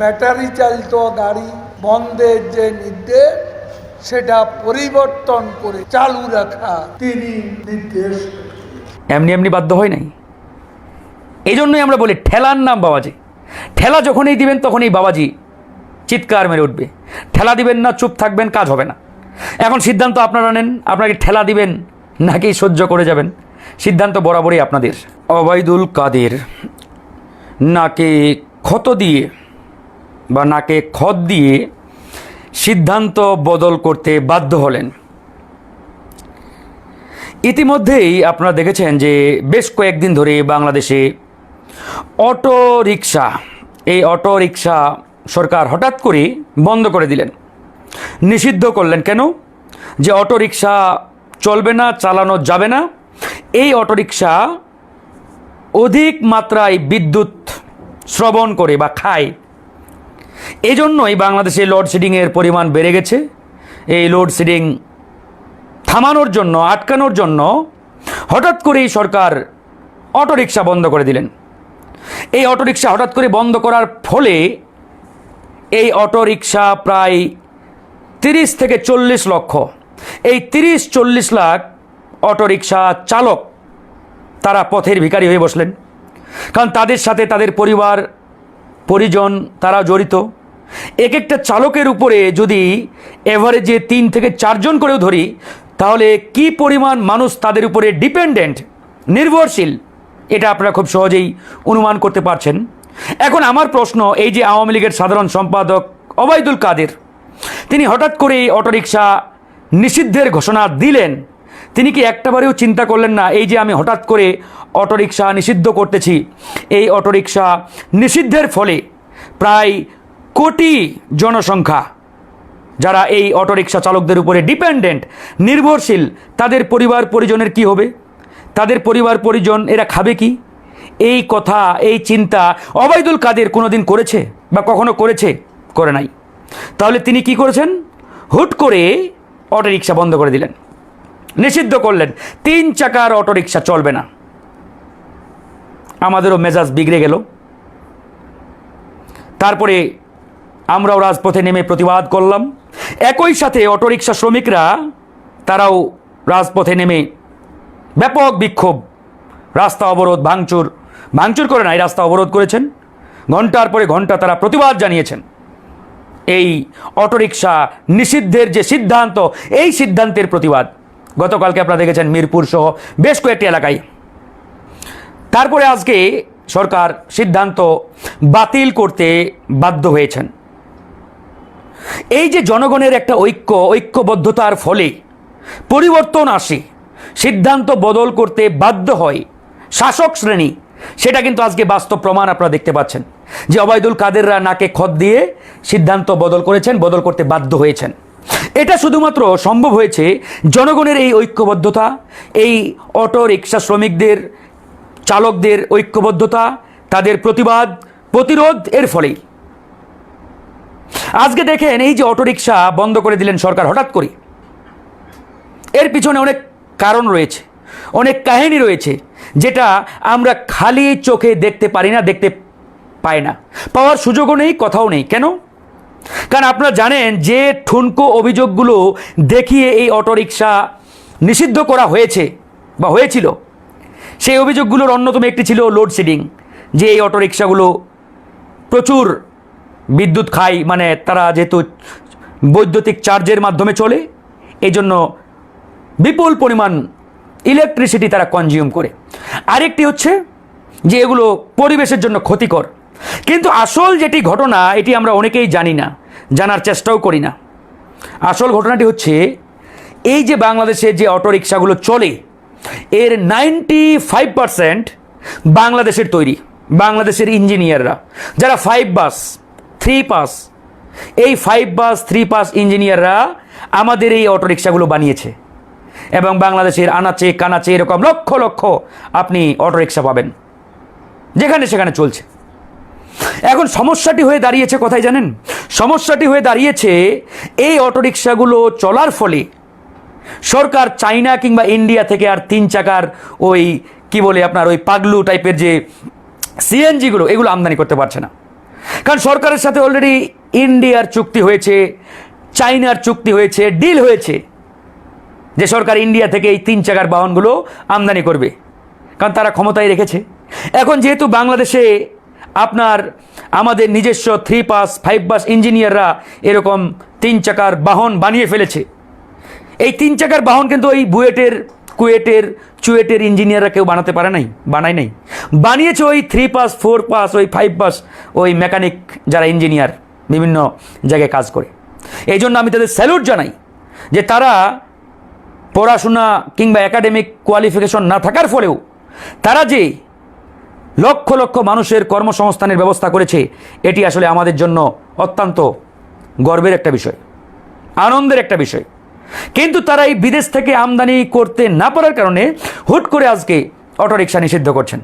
Battery চালিত গাড়ি বন্ধের যে নির্দেশ, সেটা পরিবর্তন করে চালু রাখা তিনি নির্দেশ এমনি এমনি বাধ্য হয় নাই? এই জন্যই আমরা বলি ঠেলার নাম বাবাজি। ঠেলা যখনই দিবেন, তখনই বাবাজি চিৎকার মেরে উঠবে। ঠেলা দিবেন না, চুপ থাকবেন, কাজ হবে না। এখন সিদ্ধান্ত আপনারা নেন আপনাকে ঠেলা দিবেন নাকি সহ্য করে যাবেন? সিদ্ধান্ত বরাবরই আপনাদের। অবায়দুল কাদের, নাকে ক্ষত দিয়ে বা নাকে খত দিয়ে সিদ্ধান্ত বদল করতে বাধ্য হলেন। ইতিমধ্যেই আপনারা দেখেছেন যে বেশ কয়েকদিন ধরে বাংলাদেশে অটো রিক্সা এই অটো রিক্সা সরকার হঠাৎ করে বন্ধ করে দিলেন। নিষিদ্ধ করলেন কেন? যে অটো রিক্সা চলবে না, চালানো যাবে না, এই অটো রিক্সা অধিক মাত্রায় বিদ্যুৎ শ্রবণ করে বা খায়। এই জন্যই বাংলাদেশে লোডশেডিংয়ের পরিমাণ বেড়ে গেছে। এই লোডশেডিং থামানোর জন্য, আটকানোর জন্য হঠাৎ করেই সরকার অটোরিকশা বন্ধ করে দিলেন। এই অটোরিকশা হঠাৎ করে বন্ধ করার ফলে এই অটোরিকশা প্রায় তিরিশ থেকে চল্লিশ লক্ষ, এই তিরিশ চল্লিশ লাখ অটোরিকশা চালক তারা পথের ভিখারি হয়ে বসলেন। কারণ তাদের সাথে তাদের পরিবার পরিজন তারা জড়িত। এক একটা চালকের উপরে যদি এভারেজে তিন থেকে চারজন করেও ধরি, তাহলে কি পরিমাণ মানুষ তাদের উপরে ডিপেন্ডেন্ট নির্ভরশীল? এটা আপনারা খুব সহজেই অনুমান করতে পারছেন। এখন আমার প্রশ্ন এই যে আওয়ামী লীগের সাধারণ সম্পাদক অবায়দুল কাদের, তিনি হঠাৎ করে অটোরিকশা নিষিদ্ধের ঘোষণা দিলেন। তিনি কি একটাবারেও চিন্তা করলেন না, এই যে আমি হঠাৎ করে অটোরিকশা নিষিদ্ধ করতেছি? এই অটোরিকশা নিষিদ্ধের ফলে প্রায় কোটি জনসংখ্যা, যারা এই অটোরিকশা চালকদের উপরে ডিপেন্ডেন্ট, নির্ভরশীল, তাদের পরিবার পরিজনের কি হবে? তাদের পরিবার পরিজন এরা খাবে কি? এই কথা, এই চিন্তা অবায়দুল কাদের কোনোদিন করেছে বা কখনো করেছে? করে নাই। তাহলে তিনি কি করেছেন? হুট করে অটোরিকশা বন্ধ করে দিলেন। নিষিদ্ধ করলেন। তিন চাকার অটোরিকশা চলবে না। আমাদেরও মেজাজ বিগড়ে গেল। তারপরে আমরাও রাজপথে নেমে প্রতিবাদ করলাম। একই সাথে অটোরিকশা শ্রমিকরা, তারাও রাজপথে নেমে ব্যাপক বিক্ষোভ, রাস্তা অবরোধ, ভাঙচুর ভাঙচুর করে নাই, রাস্তা অবরোধ করেছেন। ঘণ্টার পরে ঘণ্টা তারা প্রতিবাদ জানিয়েছেন। এই অটোরিকশা নিষিদ্ধের যে সিদ্ধান্ত, এই সিদ্ধান্তের প্রতিবাদ। গতকালকে আপনারা দেখেছেন মিরপুর সহ বেশ কয়েকটি এলাকায়। তারপরে আজকে সরকার সিদ্ধান্ত বাতিল করতে বাধ্য হয়েছেন। এই যে জনগণের একটা ঐক্য, ঐক্যবদ্ধতার ফলে পরিবর্তন আসে, সিদ্ধান্ত বদল করতে বাধ্য হয় শাসক শ্রেণি, সেটা কিন্তু আজকে বাস্তব প্রমাণ আপনারা দেখতে পাচ্ছেন যে অবায়দুল কাদেররা নাকে খত দিয়ে সিদ্ধান্ত বদল করেছেন, বদল করতে বাধ্য হয়েছেন। এটা শুধুমাত্র সম্ভব হয়েছে জনগণের এই ঐক্যবদ্ধতা, এই অটো রিক্সা শ্রমিকদের, চালকদের ঐক্যবদ্ধতা, তাদের প্রতিবাদ, প্রতিরোধ এর ফলেই। আজকে দেখেন এই যে অটোরিকশা বন্ধ করে দিলেন সরকার হঠাৎ করে। এর পিছনে অনেক কারণ রয়েছে, অনেক কাহিনী রয়েছে, যেটা আমরা খালি চোখে দেখতে পারি না, দেখতে পাই না। পাওয়ার সুযোগও নেই, কথাও নেই। কেন? কারণ আপনারা জানেন যে ঠুনকো অভিযোগগুলো দেখিয়ে এই অটোরিকশা নিষিদ্ধ করা হয়েছে বা হয়েছিল। সেই অভিযোগগুলোর অন্যতম একটি ছিল লোডশেডিং, যে এই অটোরিকশাগুলো প্রচুর বিদ্যুৎ খায় মানে তারা যেহেতু বৈদ্যুতিক চার্জের মাধ্যমে চলে এই জন্য বিপুল পরিমাণ ইলেকট্রিসিটি তারা কনজিউম করে। আরেকটি হচ্ছে যে এগুলো পরিবেশের জন্য ক্ষতিকর। কিন্তু আসল যেটি ঘটনা, এটি আমরা অনেকেই জানি না, জানার চেষ্টাও করি না। আসল ঘটনাটি হচ্ছে, এই যে বাংলাদেশে যে অটোরিকশাগুলো চলে, এর নাইনটি ফাইভ পারসেন্ট বাংলাদেশের তৈরি, বাংলাদেশের ইঞ্জিনিয়াররা। যারা ফাইভ বাস থ্রি পাস এই ফাইভ বাস থ্রি পাস ইঞ্জিনিয়াররা আমাদের এই অটোরিকশাগুলো বানিয়েছে। এবং বাংলাদেশের আনাচে, কানাচে এরকম লক্ষ লক্ষ আপনি অটোরিকশা পাবেন। যেখানে সেখানে চলছে। এখন সমস্যাটি হয়ে দাঁড়িয়েছে কোথায় জানেন? সমস্যাটি হয়ে দাঁড়িয়েছে এই অটোরিকশাগুলো চলার ফলে। সরকার চাইনা কিংবা ইন্ডিয়া থেকে আর তিন চাকার ওই, কি বলে আপনার ওই পাগলু টাইপের যে সিএনজিগুলো এগুলো আমদানি করতে পারছে না। কারণ সরকারের সাথে অলরেডি ইন্ডিয়ার চুক্তি হয়েছে চাইনার চুক্তি হয়েছে ডিল হয়েছে যে সরকার ইন্ডিয়া থেকে এই তিন চাকার বাহনগুলো আমদানি করবে। কারণ তারা ক্ষমতায় রেখেছে। এখন যেহেতু বাংলাদেশে আপনার, আমাদের নিজস্ব থ্রি পাস ফাইভ পাস ইঞ্জিনিয়াররা এরকম তিন চাকার বাহন বানিয়ে ফেলেছে। এই তিন চাকার বাহন কিন্তু ওই বুয়েটের, কুয়েটের, চুয়েটের ইঞ্জিনিয়াররা কেউ বানাতে পারে নাই, বানায় নাই। বানিয়েছে ওই থ্রি পাস ফোর পাস ওই ফাইভ পাস ওই মেকানিক যারা ইঞ্জিনিয়ার বিভিন্ন জায়গায় কাজ করে। এই জন্য আমি তাদের স্যালুট জানাই যে তারা পড়াশোনা কিংবা একাডেমিক কোয়ালিফিকেশন না থাকার ফলেও তারা যে লক্ষ লক্ষ মানুষের কর্মসংস্থানের ব্যবস্থা করেছে। এটি আসলে আমাদের জন্য অত্যন্ত গর্বের একটা বিষয়, আনন্দের একটা বিষয়। কিন্তু তারা এই বিদেশ থেকে আমদানি করতে না পারার কারণে হুট করে আজকে অটোরিকশা নিষিদ্ধ করছেন।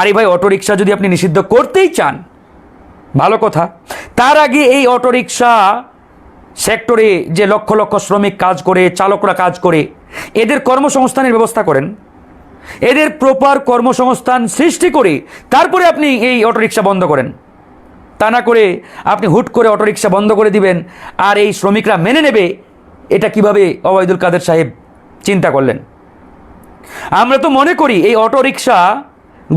আরে ভাই, অটোরিকশা যদি আপনি নিষিদ্ধ করতেই চান, ভালো কথা। তার আগে এই অটোরিকশা সেক্টরে যে লক্ষ লক্ষ শ্রমিক কাজ করে, চালকরা কাজ করে, এদের কর্মসংস্থানের ব্যবস্থা করেন। এদের প্রপার কর্মসংস্থান সৃষ্টি করে তারপরে আপনি এই অটোরিকশা বন্ধ করেন। তা না করে আপনি হুট করে অটোরিকশা বন্ধ করে দিবেন আর এই শ্রমিকরা মেনে নেবে এটা কীভাবে অবৈদুল কাদের সাহেব চিন্তা করলেন। আমরা তো মনে করি এই অটোরিকশা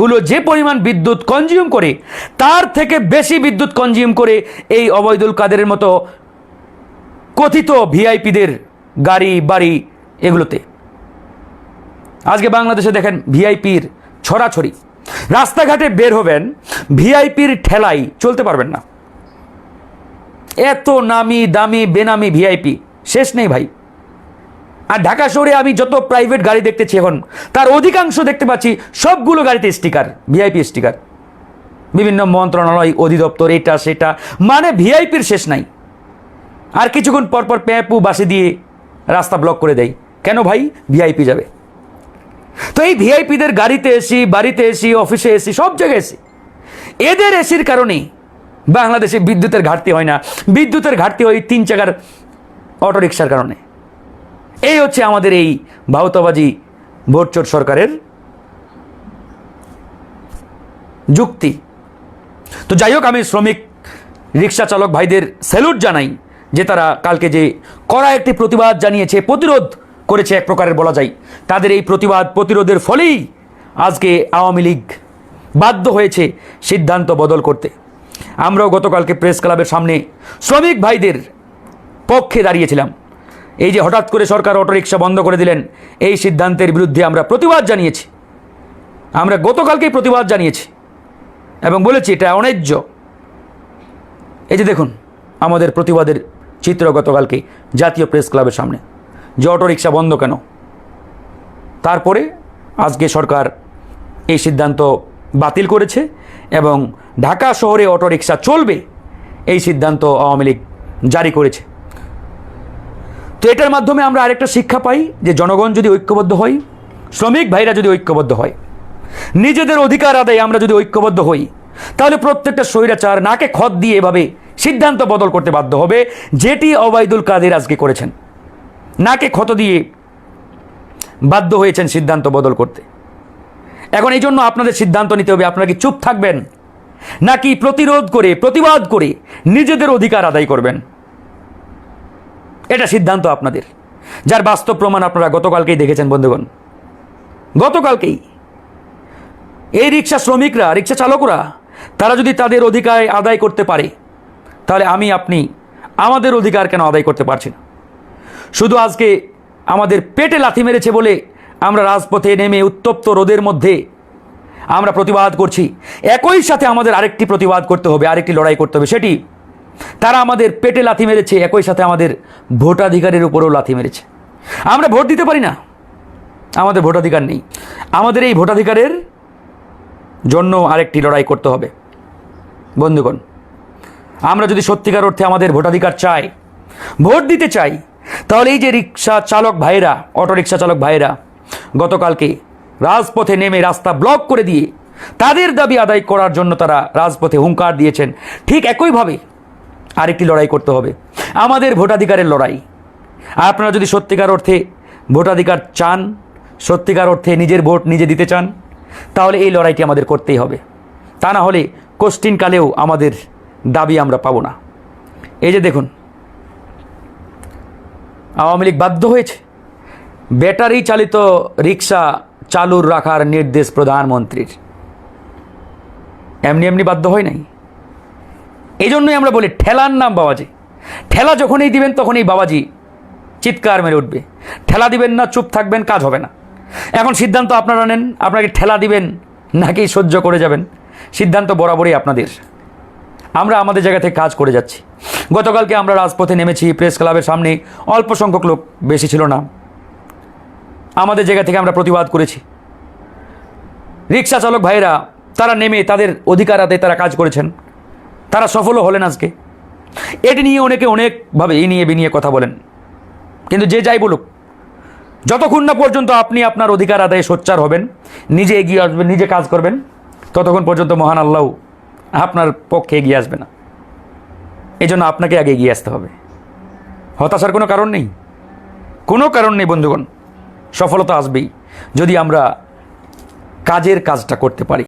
গুলো যে পরিমাণ বিদ্যুৎ কনজিউম করে, তার থেকে বেশি বিদ্যুৎ কনজিউম করে এই অবৈদুল কাদেরের মতো কথিত ভিআইপিদের গাড়ি, বাড়ি এগুলোতে। আজকে বাংলাদেশে দেখেন ভিআইপির ছড়াছড়ি। রাস্তাঘাটে বের হবেন, ভিআইপির ঠেলাই চলতে পারবেন না। এত নামি দামি, বেনামি ভিআইপি, শেষ নেই ভাই। আর ঢাকা শহরে আমি যত প্রাইভেট গাড়ি দেখতেছি এখন, তার অধিকাংশ দেখতে পাচ্ছি সবগুলো গাড়িতে স্টিকার ভিআইপি স্টিকার বিভিন্ন মন্ত্রণালয় অধিদপ্তর, এটা, সেটা মানে ভিআইপির শেষ নাই। আর কিছুক্ষণ পরপর প্যাপু বাসে দিয়ে রাস্তা ব্লক করে দেয়। কেন ভাই? ভিআইপি যাবে। তো এই ভিআইপিদের গাড়িতে এসি, বাড়িতে এসি, অফিসে এসি, সব জায়গায় এসি। এদের এসির কারণেই বাংলাদেশে বিদ্যুতের ঘাটতি হয় না। বিদ্যুতের ঘাটতি হয় তিন চাকার অটোরিকশার কারণে। এই হচ্ছে আমাদের এই ভাউতাবাজি ভোটচোট সরকারের যুক্তি। তো যাই হোক, আমি শ্রমিক রিক্সা চালক ভাইদের স্যালুট জানাই যে তারা কালকে যে কড়া একটি প্রতিবাদ জানিয়েছে প্রতিরোধ করেছে এক প্রকারের বলা যায়। তাদের এই প্রতিবাদ প্রতিরোধের ফলেই আজকে আওয়ামী লীগ বাধ্য হয়েছে সিদ্ধান্ত বদল করতে। আমরাও গতকালকে প্রেস ক্লাবের সামনে শ্রমিক ভাইদের পক্ষে দাঁড়িয়েছিলাম। এই যে হঠাৎ করে সরকার অটোরিকশা বন্ধ করে দিলেন, এই সিদ্ধান্তের বিরুদ্ধে আমরা প্রতিবাদ জানিয়েছি। আমরা গতকালকেই প্রতিবাদ জানিয়েছি এবং বলেছি এটা অন্যায্য। এই যে দেখুন, আমাদের প্রতিবাদের চিত্র গতকালকে জাতীয় প্রেস ক্লাবের সামনে। যে অটোরিকশা বন্ধ কেন? তারপরে আজকে সরকার এই সিদ্ধান্ত বাতিল করেছে এবং ঢাকা শহরে অটোরিকশা চলবে এই সিদ্ধান্ত আওয়ামী লীগ জারি করেছে। তো এটার মাধ্যমে আমরা আরেকটা শিক্ষা পাই যে জনগণ যদি ঐক্যবদ্ধ হয়, শ্রমিক ভাইরা যদি ঐক্যবদ্ধ হয়, নিজেদের অধিকার আদায়ে আমরা যদি ঐক্যবদ্ধ হই, তাহলে প্রত্যেকটা স্বৈরাচার নাকে খত দিয়ে এভাবে সিদ্ধান্ত বদল করতে বাধ্য হবে, যেটি অবায়দুল কাদের আজকে করেছেন। নাকে ক্ষত দিয়ে বাধ্য হয়েছেন সিদ্ধান্ত বদল করতে। এখন এই জন্য আপনাদের সিদ্ধান্ত নিতে হবে, আপনারা কি চুপ থাকবেন? নাকি প্রতিরোধ করে, প্রতিবাদ করে নিজেদের অধিকার আদায় করবেন? এটা সিদ্ধান্ত আপনাদের। যার বাস্তব প্রমাণ আপনারা গতকালকেই দেখেছেন, বন্ধুগণ। গতকালকেই এই রিক্সা শ্রমিকরা রিক্সা চালকরা, তারা যদি তাদের অধিকার আদায় করতে পারে, তাহলে আমি, আপনি আমাদের অধিকার কেন আদায় করতে পারছি না? শুধু আজকে আমাদের পেটে লাথি মেরেছে বলে আমরা রাজপথে নেমে উত্তপ্ত রোদের মধ্যে আমরা প্রতিবাদ করছি। একই সাথে আমাদের আরেকটি প্রতিবাদ করতে হবে, আরেকটি লড়াই করতে হবে। সেটি, তারা আমাদের পেটে লাথি মেরেছে, একই সাথে আমাদের ভোটাধিকারের উপরেও লাথি মেরেছে। আমরা ভোট দিতে পারি না। আমাদের ভোটাধিকার নেই। আমাদের এই ভোটাধিকারের জন্য আরেকটি লড়াই করতে হবে। বন্ধুগণ, আমরা যদি সত্যিকার অর্থে আমাদের ভোটাধিকার চাই, ভোট দিতে চাই তাহলে এই যে রিক্সা চালক ভাইয়েরা অটোরিকশা চালক ভাইয়েরা, গতকালকে রাজপথে নেমে রাস্তা ব্লক করে দিয়ে তাদের দাবি আদায় করার জন্য তারা রাজপথে হুঙ্কার দিয়েছেন। ঠিক একইভাবে আরেকটি লড়াই করতে হবে। আমাদের ভোটাধিকারের লড়াই। আপনারা যদি সত্যিকার অর্থে ভোটাধিকার চান, সত্যিকার অর্থে নিজের ভোট নিজে দিতে চান, তাহলে এই লড়াইটি আমাদের করতেই হবে। তা না হলে কোশ্চিন কালেও আমাদের দাবি আমরা পাবো না। এই যে দেখুন আওয়ামী লীগ বাধ্য হয়েছে। ব্যাটারি চালিত রিক্সা চালুর রাখার নির্দেশ প্রধানমন্ত্রীর। এমনি এমনি বাধ্য হয় নাই। এই জন্যই আমরা বলি ঠেলার নাম বাবাজি। ঠেলা যখনই দিবেন তখনই বাবাজি চিৎকার মেরে উঠবে। ঠেলা দিবেন না, চুপ থাকবেন, কাজ হবে না। এখন সিদ্ধান্ত আপনারা নেন আপনাকে ঠেলা দিবেন নাকি সহ্য করে যাবেন? সিদ্ধান্ত বরাবরই আপনাদের। আমরা আমাদের জায়গা থেকে কাজ করে যাচ্ছি। গতকালকে আমরা রাজপথে নেমেছি প্রেস ক্লাবের সামনে। অল্প সংখ্যক লোক বেশি ছিল না। আমাদের জায়গা থেকে আমরা প্রতিবাদ করেছি। রিক্সা চালক ভাইরা তারা নেমে তাদের অধিকার আদায় তারা কাজ করেছেন। তারা সফলও হলেন আজকে। এটি নিয়ে অনেকে অনেকভাবে এই নিয়ে বিনিয়ে কথা বলেন। কিন্তু যে যাই বলুক, যতক্ষণ না পর্যন্ত আপনি আপনার অধিকার আদায়ে সোচ্চার হবেন, নিজে এগিয়ে আসবেন, নিজে কাজ করবেন, ততক্ষণ পর্যন্ত মহান আল্লাহ আপনার পক্ষে এগিয়ে আসবে না। এই জন্য আপনাকে আগে এগিয়ে আসতে হবে। হতাশার কোনো কারণ নেই? কোনো কারণ নেই, বন্ধুগণ। সফলতা আসবেই, যদি আমরা কাজের কাজটা করতে পারি।